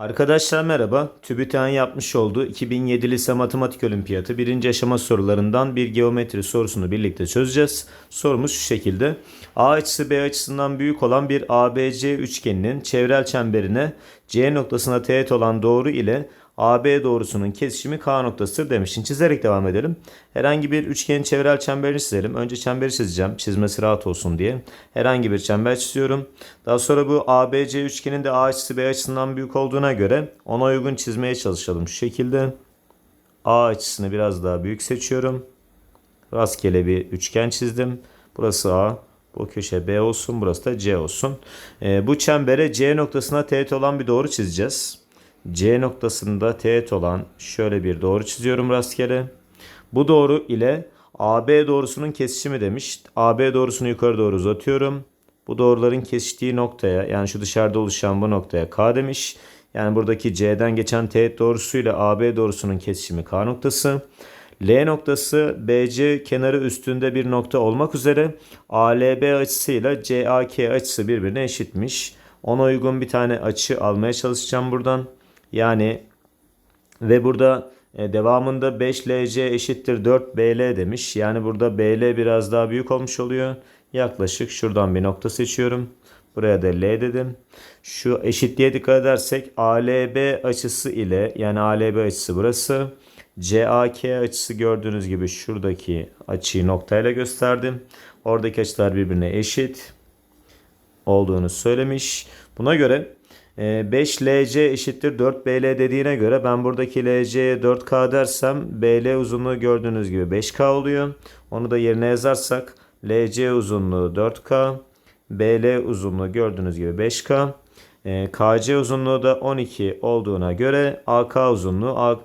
Arkadaşlar merhaba. TÜBİTAK'ın yapmış olduğu 2007 Lise Matematik Olimpiyatı birinci aşama sorularından bir geometri sorusunu birlikte çözeceğiz. Sorumuz şu şekilde. A açısı B açısından büyük olan bir ABC üçgeninin çevrel çemberine C noktasına teğet olan doğru ile AB doğrusunun kesişimi K noktasıdır demiş. Çizerek devam edelim. Herhangi bir üçgenin çevrel çemberini çizelim. Önce çemberi çizeceğim. Çizmesi rahat olsun diye. Herhangi bir çember çiziyorum. Daha sonra bu ABC üçgenin de A açısı B açısından büyük olduğuna göre ona uygun çizmeye çalışalım. Şu şekilde A açısını biraz daha büyük seçiyorum. Rastgele bir üçgen çizdim. Burası A. Bu köşe B olsun. Burası da C olsun. Ee, bu çembere C noktasına teğet olan bir doğru çizeceğiz. C noktasında teğet olan şöyle bir doğru çiziyorum rastgele. Bu doğru ile AB doğrusunun kesişimi demiş. AB doğrusunu yukarı doğru uzatıyorum. Bu doğruların kesiştiği noktaya yani şu dışarıda oluşan bu noktaya K demiş. Yani buradaki C'den geçen teğet doğrusuyla AB doğrusunun kesişimi K noktası. L noktası BC kenarı üstünde bir nokta olmak üzere ALB açısıyla CAK açısı birbirine eşitmiş. Ona uygun bir tane açı almaya çalışacağım buradan. Yani ve burada e, devamında 5LC eşittir 4BL demiş. Yani burada BL biraz daha büyük olmuş oluyor. Yaklaşık şuradan bir nokta seçiyorum. Buraya da L dedim. Şu eşitliğe dikkat edersek ALB açısı ile yani ALB açısı burası. CAK açısı gördüğünüz gibi şuradaki açıyı noktayla gösterdim. Oradaki açılar birbirine eşit olduğunu söylemiş. Buna göre 5LC eşittir 4BL dediğine göre ben buradaki LC'ye 4K dersem BL uzunluğu gördüğünüz gibi 5K oluyor. Onu da yerine yazarsak LC uzunluğu 4K, BL uzunluğu gördüğünüz gibi 5K. E, KC uzunluğu da 12 olduğuna göre AK uzunluğu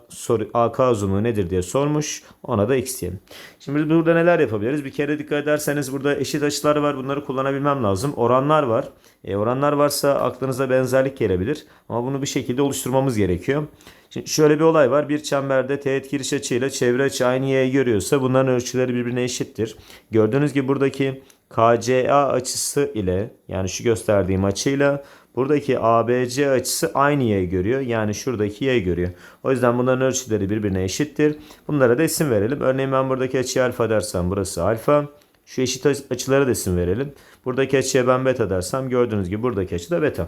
AK uzunluğu nedir diye sormuş. Ona da x diyelim. Şimdi burada neler yapabiliriz? Bir kere dikkat ederseniz burada eşit açılar var. Bunları kullanabilmem lazım. Oranlar var. E, oranlar varsa aklınıza benzerlik gelebilir. Ama bunu bir şekilde oluşturmamız gerekiyor. Şimdi şöyle bir olay var. Bir çemberde teğet giriş açıyla çevre açı aynı y'yi görüyorsa bunların ölçüleri birbirine eşittir. Gördüğünüz gibi buradaki KCA açısı ile yani şu gösterdiğim açıyla buradaki ABC açısı aynı y görüyor. Yani şuradaki y görüyor. O yüzden bunların ölçüleri birbirine eşittir. Bunlara da isim verelim. Örneğin ben buradaki açıya alfa dersem burası alfa. Şu eşit açılara da isim verelim. Buradaki açıya ben beta dersem gördüğünüz gibi buradaki açı da beta.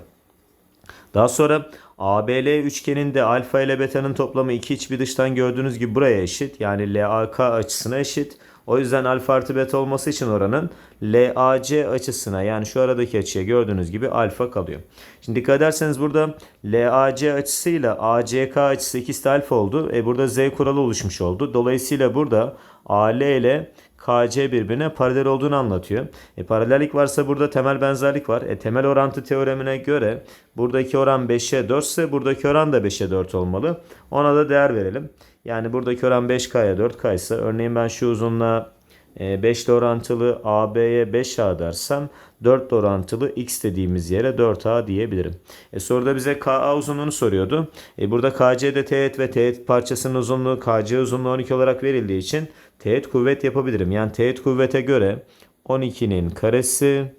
Daha sonra ABL üçgeninde alfa ile beta'nın toplamı iki iç bir dıştan gördüğünüz gibi buraya eşit. Yani LAK açısına eşit. O yüzden alfa artı beta olması için oranın LAC açısına yani şu aradaki açıya gördüğünüz gibi alfa kalıyor. Şimdi dikkat ederseniz burada LAC açısıyla ACK açısı ikisi de alfa oldu. E burada Z kuralı oluşmuş oldu. Dolayısıyla burada AL ile KC birbirine paralel olduğunu anlatıyor. E, paralellik varsa burada temel benzerlik var. E, temel orantı teoremine göre buradaki oran 5'e 4 ise buradaki oran da 5'e 4 olmalı. Ona da değer verelim. Yani buradaki oran 5K'ya 4K ise örneğin ben şu uzunluğa 5 ile orantılı AB'ye 5A dersem 4 ile orantılı X dediğimiz yere 4A diyebilirim. E soruda bize KA uzunluğunu soruyordu. E burada KC'de teğet ve teğet parçasının uzunluğu KC uzunluğu 12 olarak verildiği için teğet kuvvet yapabilirim. Yani teğet kuvvete göre 12'nin karesi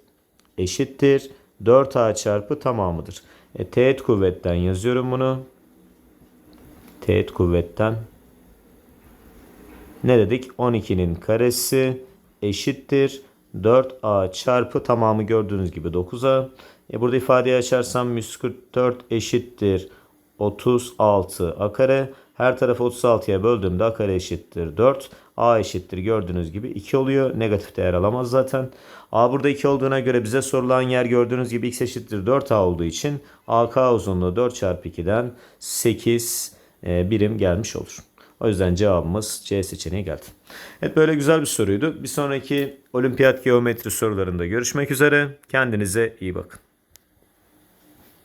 eşittir 4A çarpı tamamıdır. E, teğet kuvvetten yazıyorum bunu. Teğet kuvvetten ne dedik? 12'nin karesi eşittir 4a çarpı tamamı gördüğünüz gibi 9a. E burada ifadeyi açarsam 144 eşittir 36 a kare. Her tarafı 36'ya böldüğümde a kare eşittir 4. a eşittir gördüğünüz gibi 2 oluyor. Negatif değer alamaz zaten. a burada 2 olduğuna göre bize sorulan yer gördüğünüz gibi x eşittir 4a olduğu için ak uzunluğu 4 çarpı 2'den 8 e, birim gelmiş olur. O yüzden cevabımız C seçeneği geldi. Evet böyle güzel bir soruydu. Bir sonraki olimpiyat geometri sorularında görüşmek üzere. Kendinize iyi bakın.